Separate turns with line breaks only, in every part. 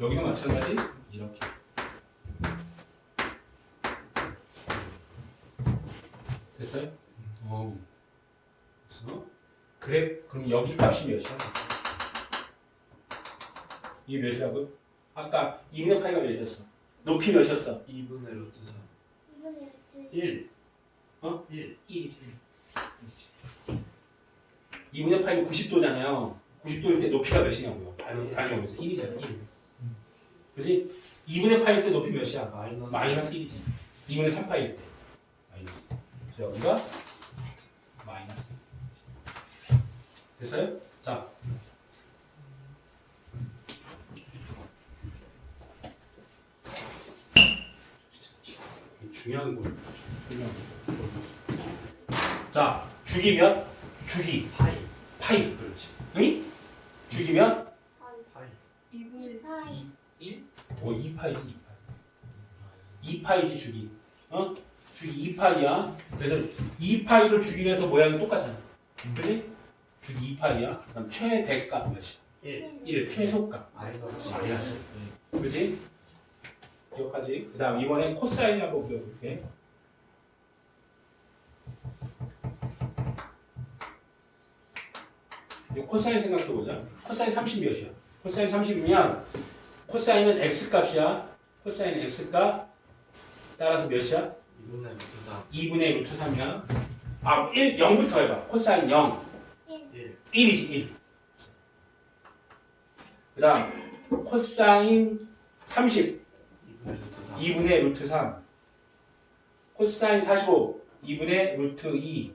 여기도 마찬가지 이렇게. 됐어요? 어. 그래서 그래 그럼 여기 값이 몇이야? 이게 몇이라고요? 아까 2분의 파이가 몇이었어? 높이 몇이었어?
2분의 루트 3
이분의 루트
1
어?
1
1이지. 2분의 파이는 90도잖아요. 90도일 때 높이가 몇이냐고요? 아니, 아니 여기서 1이잖아. 1. 그지? 2분의 파일 때 높이 몇이야?
마이너스
마이너스 1이지. 2분의 3파일 때. 마이너스. 그래서 여기가 마이너스. 됐어요? 자. 중요한 거. 중요한 거. 자, 죽이면 죽이
파이
파이 그렇지. 응? 죽이면
파이
파이
이분의 파이
1? 어, 2파이지 2파이. 2파이지 죽이. 어? 죽이 2파이야. 그래서 2파이를 죽이려 해서 모양이 똑같잖아. 그지? 죽이 2파이야. 그럼 최대값 몇이야?
1
1 최소값.
마이너스
마이너스. 그지? 기억하지? 그 다음 이번에 코사인 한번 배워볼게. 이 코사인 생각해보자. 코사인 30 몇이야? 코사인 30이면 코사인은 x 값이야. 코사인 x 값 따라서 몇이야?
2분의 루트 3
2분의 루트 3이야. 아, 1, 0부터 해봐. 코사인 0.
1
1이지 1. 그 다음 코사인 30.
2분의 루트 3
2분의 루트 3 코사인 45 2분의 루트 2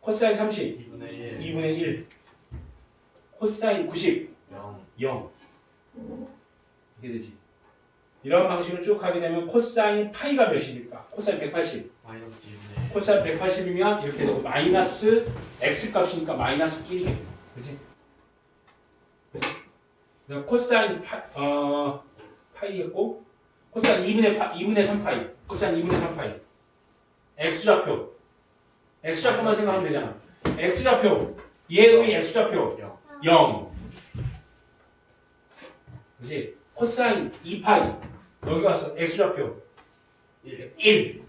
코사인 30
2분의 1
2분의 1 코사인 90
0
0 이렇게 되지? 이런 방식으로 쭉 가게 되면 코사인 파이가 몇이니까? 코사인 180
마이너스 2분의 1
코사인 180이면 이렇게 되고 마이너스 x 값이니까 마이너스 1이 되는 거야 그지? 그지? 코사인 파, 어, 파이였고 코사인 2분의 파, 2분의 3 파이. 코사인 2분의 3 파이. X 좌표. X 좌표만 생각하면 되잖아. X 좌표. 얘의 x 좌표.
0
0 그지? 코사인 2파이 여기 와서 x 좌표
1
1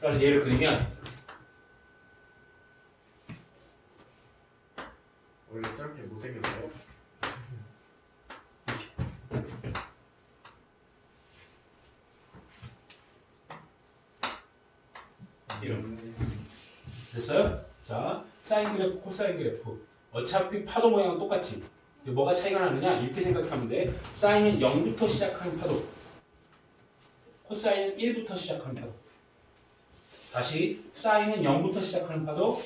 그래서 얘를 그리면
원래 저렇게 못생겼어요?
이런 됐어요? 자, 사인 그래프, 코사인 그래프. 어차피 파도 모양은 똑같지. 뭐가 차이가 나느냐? 이렇게 생각하면 돼. 사인은 0부터 시작하는 파도. 코사인은 1부터 시작하는 파도. 다시 사인은 0부터 시작하는 파도.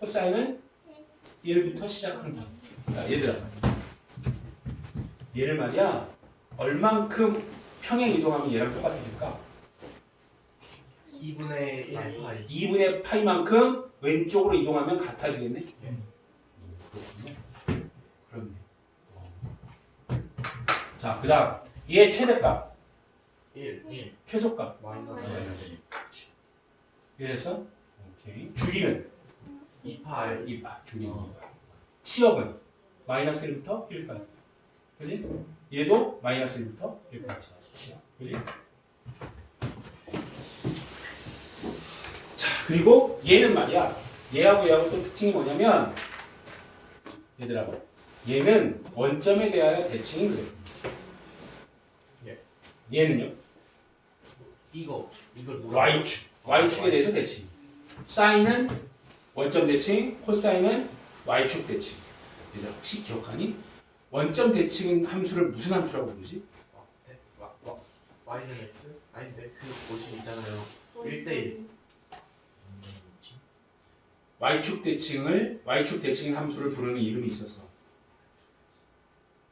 코사인은 1부터 시작하는 파도. 자, 얘들아. 얘를 말이야. 얼만큼 평행 이동하면 얘랑 똑같을까?
2분의 1 파이
2분의 파이만큼 왼쪽으로 이동하면 같아지겠네?
예.
그렇군요. 그렇네. 어. 자, 그 다음 얘 최대값,
1 1
최소값.
마이너스
마이너스.
그래서 오케이. 주기는
2 파이
이파, 주기는
어.
치역은 마이너스 1부터 1까지. 그지? 얘도 마이너스 1부터 1까지. 치역. 그지? 자, 그리고 얘는 말이야. 얘하고 얘하고 또 특징이 뭐냐면 얘들아 얘는 원점에 대하여 대칭이 그래.
예.
얘는요?
이거 이걸 뭐라고
y축. y축에 대해서 대칭. 사인은 원점 대칭, 코사인은 y축 대칭. 얘들아 혹시 기억하니? 원점 대칭 함수를 무슨 함수라고 부르지?
어, 네. 와, 와, y는 x? 아닌데 그 곳이 있잖아요 1대1
y축 대칭을 y축 대칭 함수를 부르는 이름이 있었어.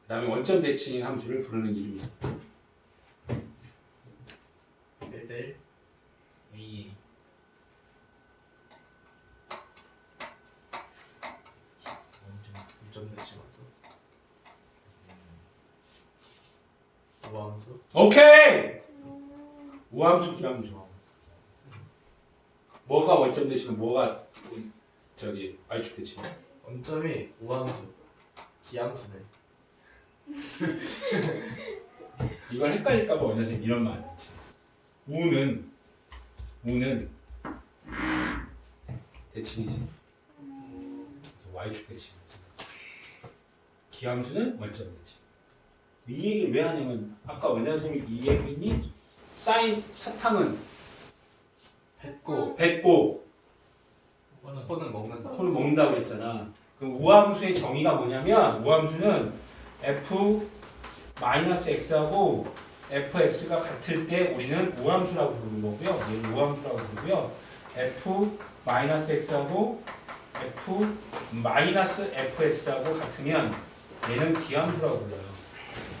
그다음에 원점 대칭 함수를 부르는 이름이 있어.
1대1
A.
점대칭 맞죠? 우함수
오케이.
음,
우함수 기함수. 뭐가 원점 대칭, 뭐가 저기 y축 대칭.
원점이 우함수 기함수네.
이걸 헷갈릴까봐 선생님 이런 말. 우는 우는 대칭이지. 그래서 y축 대칭. 기함수는 원점 대칭. 이 얘기를 왜 하냐면 아까 원장 선생님이 이 얘기했니? 사인 사탕은
뱉고
뱉고
코는 코는 먹는다.
콜 먹는다고 했잖아. 그럼 우함수의 정의가 뭐냐면 우함수는 f 마이너스 x하고 fx가 같을 때 우리는 우함수라고 부르는 거고요. 얘는 우함수라고 부르고요. f 마이너스 x하고 f 마이너스 fx하고 같으면 얘는 기함수라고 불러요.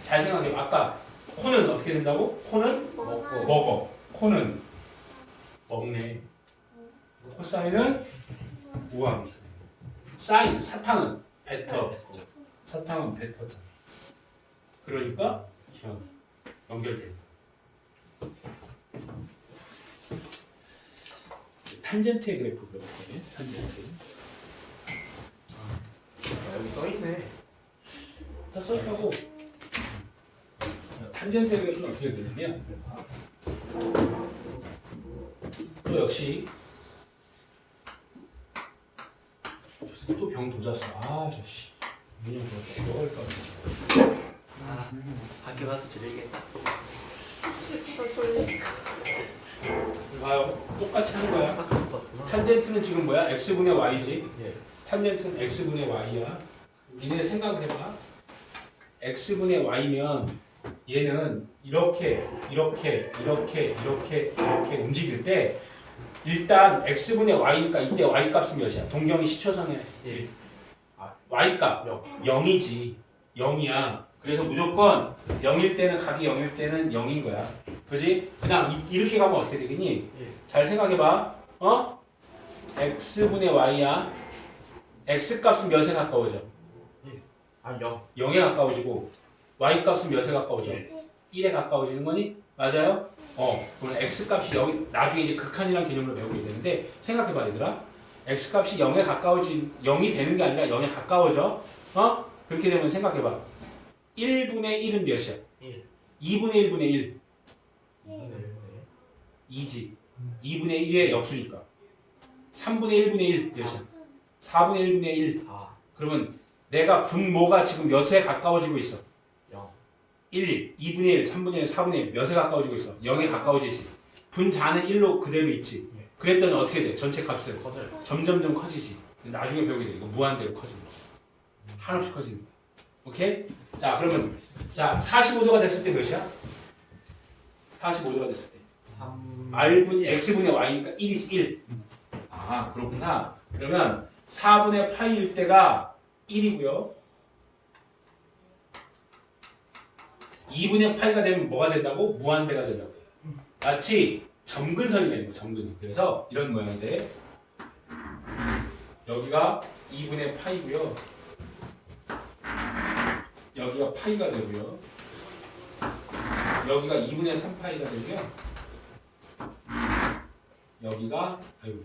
잘 생각해. 아까 코는 어떻게 된다고? 코는
먹고.
먹어. 코는 먹네. 코사인은 우함수. 사인 사탕은 뱉어. 사탕은 뱉었잖아. 그러니까 기함수 연결된다. 탄젠트의 그래프 그려볼게요. 탄젠트.
아, 여기 써 있네.
다 써있다고. 그래프는 어떻게 그리냐면 또 역시 또 병 도졌어. 아, 저씨. 그냥 뭐 죽어갈 것 같아.
아 학교 가서 드리겠다.
슈퍼 졸리.
봐요. 똑같이 하는 거야.
아까부터구나.
탄젠트는 지금 뭐야? x분의 y지.
예.
탄젠트는 x분의 y야. 니네 생각을 해봐. x분의 y면 얘는 이렇게, 이렇게, 이렇게, 이렇게, 이렇게 움직일 때 일단 x분의 y니까 이때 y 값은 몇이야? 동경이 시초선에
예.
y 값
영.
0이지. 0이야. 그래서 무조건 0일 때는 각이 0일 때는 0인 거야. 그지? 그냥 이- 이렇게 가면 어떻게 되겠니?
예.
잘 생각해봐. 어? x분의 y야. x 값은 몇에 가까워져?
아 영.
0에 가까워지고 y 값은 몇에 가까워져?
예.
1에 가까워지는 거니? 맞아요? 어. 그럼 x 값이 0, 나중에 이제 극한이라는 개념으로 배우게 되는데 생각해봐 얘들아. x 값이 0에 가까워진 0이 되는 게 아니라 0에 가까워져. 어? 그렇게 되면 생각해봐. 1분의 1은 몇이야?
1.
2분의 1분의 1.
네. 네.
2지. 2분의 1의 역수니까. 3분의 1분의 1 몇이야? 4분의 1분의 1.
4.
그러면 내가 분모가 지금 몇에 가까워지고 있어?
0.
1, 2분의 1, 3분의 1, 4분의 1 몇에 가까워지고 있어? 0에 가까워지지. 분자는 1로 그대로 있지.
네.
그랬더니 어떻게 돼? 전체 값은
커져요.
점점점 커지지. 나중에 배우게 돼. 이거 무한대로 커지는 거. 한없이 커지는 거. 오케이? 자, 그러면 자 45도가 됐을 때 몇이야? 45도가 됐을 때.
3.
r분 x분의 y니까 1이지 1. 아 그렇구나. 그러면 4분의 파이일 때가 1이고요. 2분의 파이가 되면 뭐가 된다고? 무한대가 된다고. 마치 점근선이 되는 거 점근. 그래서 이런 모양인데 여기가 2분의 파이고요. 여기가 파이가 되고요. 여기가 2분의 3파이가 되고요. 여기가 아이고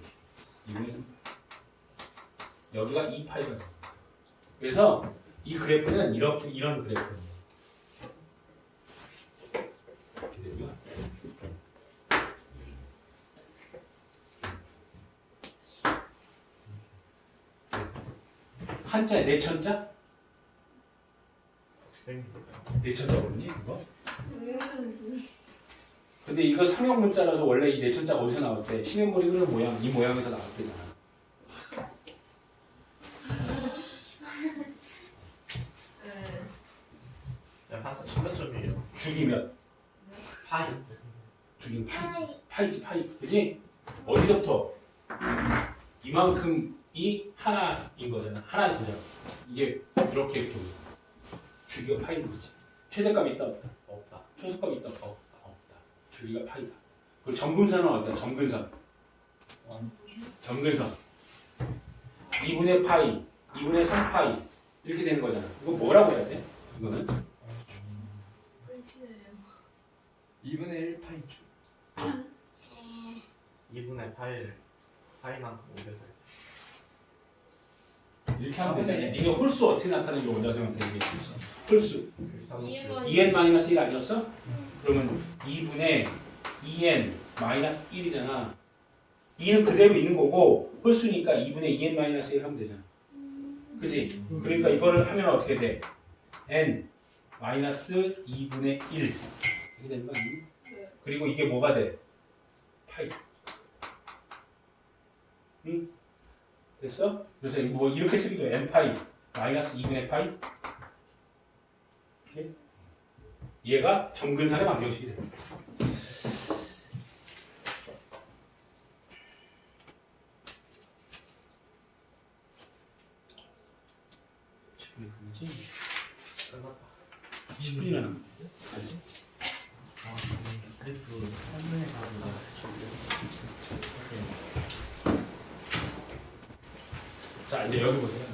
2분의 3 여기가 2파이가 됩니다. 그래서 이 그래프는 이렇게 이런 그래프입니다. 이렇게 되고요. 한자에 내천자? 내천자 모르니 이거? 근데 이거 상형 문자라서 원래 이 내천자가 어디서 나왔대? 신현머리 흐르는 모양, 이 모양에서 나왔대잖아.
자, 한자 천면 파이.
죽이면 파이지.
파이.
파이지 파이. 그지? 어디서부터? 이만큼이 하나인 거잖아. 하나의 도장. 이게 이렇게 이렇게 거야. 주기가 파이인 거지. 최대값이 있다 없다.
없다.
최소값이 있다 없다. 없다. 주기가 파이다. 그리고 점근선은 어디다? 점근선. 점근선. 2분의 파이, 2분의 3파이 이렇게 되는 거잖아. 이거 뭐라고 해야 돼? 이거는
2분의 1 파이죠.
2분의 파이를 파이만큼 옮겨서
이렇게 하면 되잖아요.
니네 홀수 어떻게 나타내는 게 먼저 생각해 이게 홀수
일상수
2n 마이너스 1 아니었어? 그러면 2분의 2n 마이너스 1이잖아 2는 그대로 있는 거고 홀수니까 2분의 2n 마이너스 1 하면 되잖아 그지? 그러니까 이거를 하면 어떻게 돼? n 마이너스 2분의 1 이렇게 되는 거 아니니?
네.
그리고 이게 뭐가 돼? 파이 응? 됐어? 그래서 뭐 이렇게 쓰기도 n 파이 마이너스 2분의 파이 이렇게 얘가 점근산의 방정식이 돼. 지금 뭐지?
끝났다
10분이나 남았는데?
아 하는
자 이제 여기 보세요.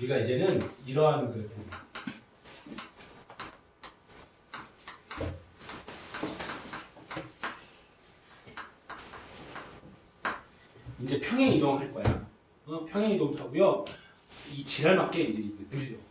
우리가 이제는 이러한 그 이제 평행 이동할 거야. 어, 평행 이동도 하고요. 이 지랄 맞게 이제 느려.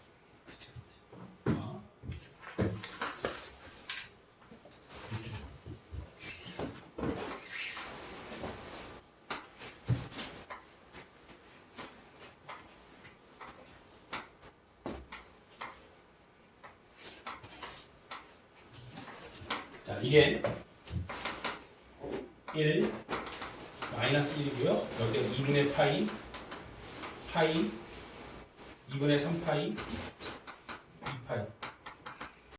이게 1 마이너스 1이고요. 여기가 2분의 파이 파이 2분의 3파이